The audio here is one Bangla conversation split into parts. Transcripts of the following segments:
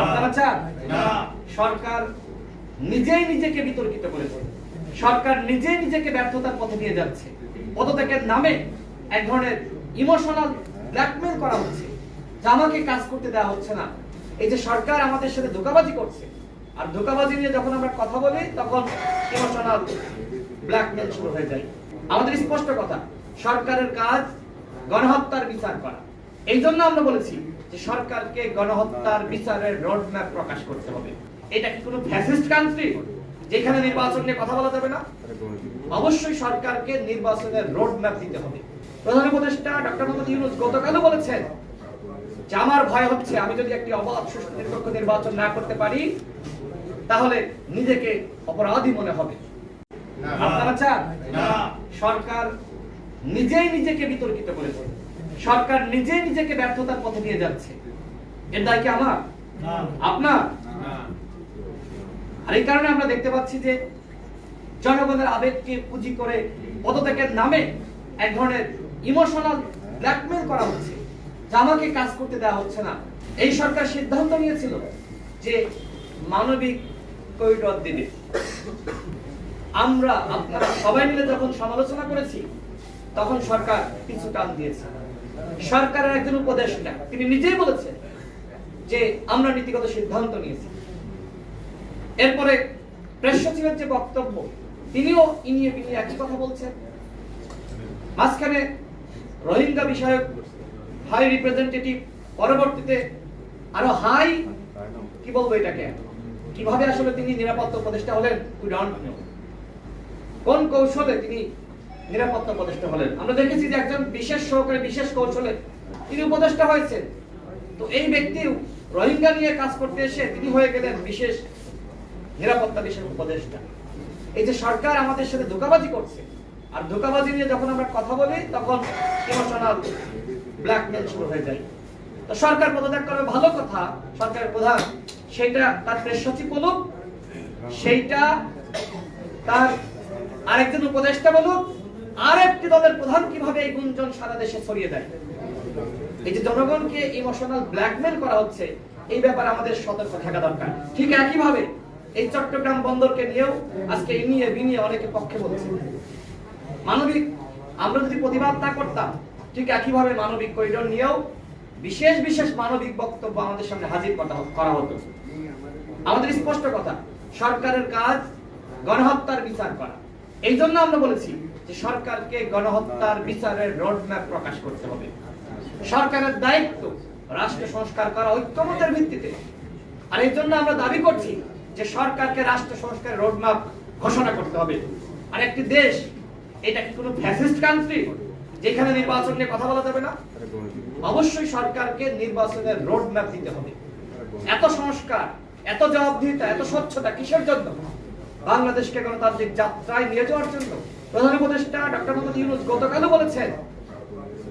আপনারা চান? সরকার নিজেই নিজেকে বিতর্কিত করেছে সরকার নিজেই নিজেকে ব্যর্থতার পথে নিয়ে যাচ্ছে। পদত্যাগের নামে এক ধরনের ইমোশনাল ব্ল্যাকমেল করা হচ্ছে। যা আমাকে কাজ করতে দেওয়া হচ্ছে না। এই যে সরকার আমাদের সাথে ধোকাবাজি করছে আর ধোকাবাজি নিয়ে যখন আমরা কথা বলি তখন ইমোশনাল ব্ল্যাকমেল শুরু হয়ে যায়। আমাদের স্পষ্ট কথা সরকারের কাজ গণহত্যার বিচার করা। এই জন্য আমরা বলেছি যে সরকারকে গণহত্যার বিচারের রোড ম্যাপ প্রকাশ করতে হবে। এটা কি কোনো ফ্যাসিস্ট কান্ট্রি যেখানে নির্বাচন নিয়ে কথা বলা যাবে না? অবশ্যই সরকারকে নির্বাচনের রোড ম্যাপ দিতে হবে। প্রধান উপদেষ্টা ডক্টর মোহাম্মদ ইউনুস গতকালও বলেছেন যে আমার ভয় হচ্ছে আমি যদি একটি অবাধ সুষ্ঠু নিরপেক্ষ নির্বাচন না করতে পারি তাহলে নিজেকে অপরাধী মনে হবে। আপনারা চান? সরকার নিজেই নিজেকে বিতর্কিত করেছে সরকার নিজেই নিজেকে ব্যর্থতার পথে নিয়ে যাচ্ছে। এর দায় কি আমার? আপনার? আর এই কারণে আমরা দেখতে পাচ্ছি যে জনগণের আবেগকে পুঁজি করে পদত্যাগের নামে এক ধরনের ইমোশনাল ব্ল্যাকমেল করা হচ্ছে যা আমাকে কাজ করতে দেওয়া হচ্ছে না। এই সরকার সিদ্ধান্ত নিয়েছিল যে মানবিক করিডর দিবে। আমরা আপনারা সবাই মিলে যখন সমালোচনা করেছি তখন সরকার পিছু টান দিয়েছে। সরকারের একজন উপদেষ্টা, তিনি নিজেই বলেছেন যে আমরা নীতিগত সিদ্ধান্ত নিয়েছি। এরপরে প্রেস সচিবের যে বক্তব্য, তিনিও ইনিয়ে বিনিয়ে একই কথা বলছেন। মাঝখানে রোহিঙ্গা বিষয়ক হাই রিপ্রেজেন্টেটিভ পরবর্তীতে আরও হাই কি বলব এটাকে? কীভাবে আসলে তিনি নিরাপত্তা উপদেষ্টা হলেন কোন কৌশলে তিনি নিরাপত্তা উপদেষ্টা হলেন। আমরা দেখেছি যে একজন বিশেষ সহকারী, বিশেষ কৌশলে তিনি উপদেষ্টা হয়েছেন। তো এই ব্যক্তি রোহিঙ্গা নিয়ে কাজ করতে এসে তিনি হয়ে গেলেন বিশেষ নিরাপত্তা বিশেষ উপদেষ্টা। এই যে সরকার আমাদের সাথে ধোকাবাজি করছে, আর ধোকাবাজি নিয়ে যখন আমরা কথা বলি, তখন ইমোশনাল ব্ল্যাকমেল শুরু হয়ে যায়। তো সরকার পদত্যাগ করবে ভালো কথা, সরকারের প্রধান, সেটা তার প্রেস সচিব বলুক সেইটা তার আরেকজন উপদেষ্টা বলুক আর একটি দলের প্রধান কীভাবে এই গুঞ্জন সারা দেশে ছড়িয়ে দেয়? এই যে জনগণকে ইমোশনাল ব্ল্যাকমেল করা হচ্ছে, এই ব্যাপারে আমাদের সতর্ক থাকা দরকার। ঠিক একইভাবে এই চট্টগ্রাম বন্দরকে নিয়েও আজকে এই নিয়ে বিনিয়ে অনেকে পক্ষে বলছে। মানবিক, আমরা যদি প্রতিবাদ না করতাম, ঠিক একইভাবে মানবিক করিডোর নিয়েও বিশেষ বিশেষ মানবিক বক্তব্য আমাদের সামনে হাজির করা করা হতো। আমাদের স্পষ্ট কথা, সরকারের কাজ গণহত্যার বিচার করা। এই জন্য আমরা বলেছি যে সরকারকে গণহত্যার বিচারের রোড ম্যাপ প্রকাশ করতে হবে। সরকারের দায়িত্ব রাষ্ট্র সংস্কার করা ঐক্যমতের ভিত্তিতে। আর এই জন্য আমরা দাবি করছি যে সরকারকে রাষ্ট্র সংস্কারের রোড ম্যাপ ঘোষণা করতে হবে। আর একটি দেশ, এটা কি কোনো ফ্যাসিস্ট কান্ট্রি যেখানে নির্বাচন নিয়ে কথা বলা যাবে না? অবশ্যই সরকারকে নির্বাচনের রোড ম্যাপ দিতে হবে। এত সংস্কার, এত জবাবদিহিতা, এত স্বচ্ছতা কিসের জন্য? বাংলাদেশকে গণতান্ত্রিক যাত্রায় নিয়ে যাওয়ার জন্য। প্রধান উপদেষ্টা ডক্টর মোহাম্মদ ইউনুস গতকালও বলেছেন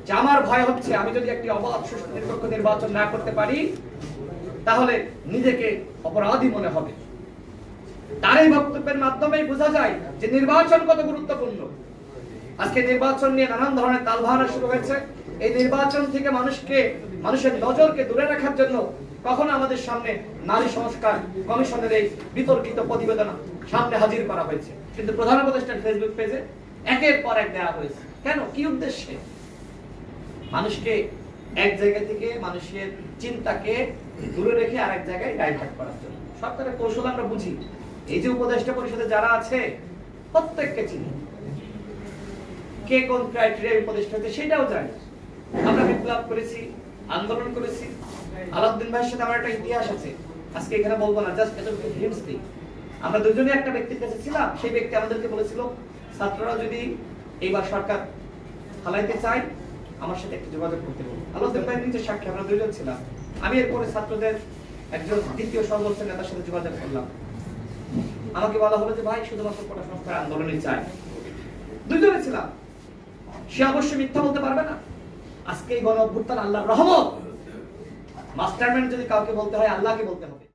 যে আমার ভয় হচ্ছে, আমি যদি একটি অবাধ নিরপেক্ষ নির্বাচন না করতে পারি, তাহলে নিজেকে অপরাধী মনে হবে। তার এই বক্তব্যের মাধ্যমেই বোঝা যায় যে নির্বাচন কত গুরুত্বপূর্ণ। আজকে নির্বাচন নিয়ে নানান ধরনের তালভানা শুরু হয়েছে। এই নির্বাচন থেকে মানুষকে, মানুষের নজরকে দূরে রাখার জন্য কখনো আমাদের সামনে নারী সংস্কার কমিশনের এই বিতর্কিত প্রতিবেদন সামনে হাজির করা হয়েছে। কিন্তু প্রধান উপদেষ্টার ফেসবুক পেজে একের পর এক দেওয়া হয়েছে। কেন? কি উদ্দেশ্যে? মানুষকে এক জায়গা থেকে মানুষের চিন্তাকে দূরে রেখে আরেক জায়গায় ডাইভার্ট করার জন্য। সরকারের কৌশল আমরা বুঝি। এই যে উপদেষ্টা পরিষদে যারা আছে, প্রত্যেককে চিনি। কে কোন ক্রাইটেরিয়া উপদেষ্টা হচ্ছে সেটাও জানি। আমরা বিপ্লব করেছি, আন্দোলন করেছি। আলাউদ্দিন ভাইয়ের সাথে আমার একটা ইতিহাস আছে। আজকে এখানে বলব না জাস্ট এটা হিন্টস আমরা দুজনে একটা ব্যক্তির কাছে ছিলাম, সেই ব্যক্তি আমাদেরকে বলেছিল, ছাত্ররা যদি এইবার সরকার ফালাইতে চায়, আমার সাথে একটু যোগাযোগ করতে বলুন আলাউদ্দিন ভাই নিজের সাক্ষী, আমরা দুজন ছিলাম। আমি এরপরে ছাত্রদের একজন দ্বিতীয় সর্বোচ্চ নেতার সাথে যোগাযোগ করলাম। আমাকে বলা হলো যে, ভাই, শুধুমাত্র কোটা সংস্কার আন্দোলনই চাই। দুজনে ছিলাম। সে অবশ্যই মিথ্যা বলতে পারবে না। আজকে এই গণ অভ্যুত্থান, আল্লাহর রহমত। মাস্টারম্যান যদি কাউকে বলতে হয়, আল্লাহকে বলতে হবে।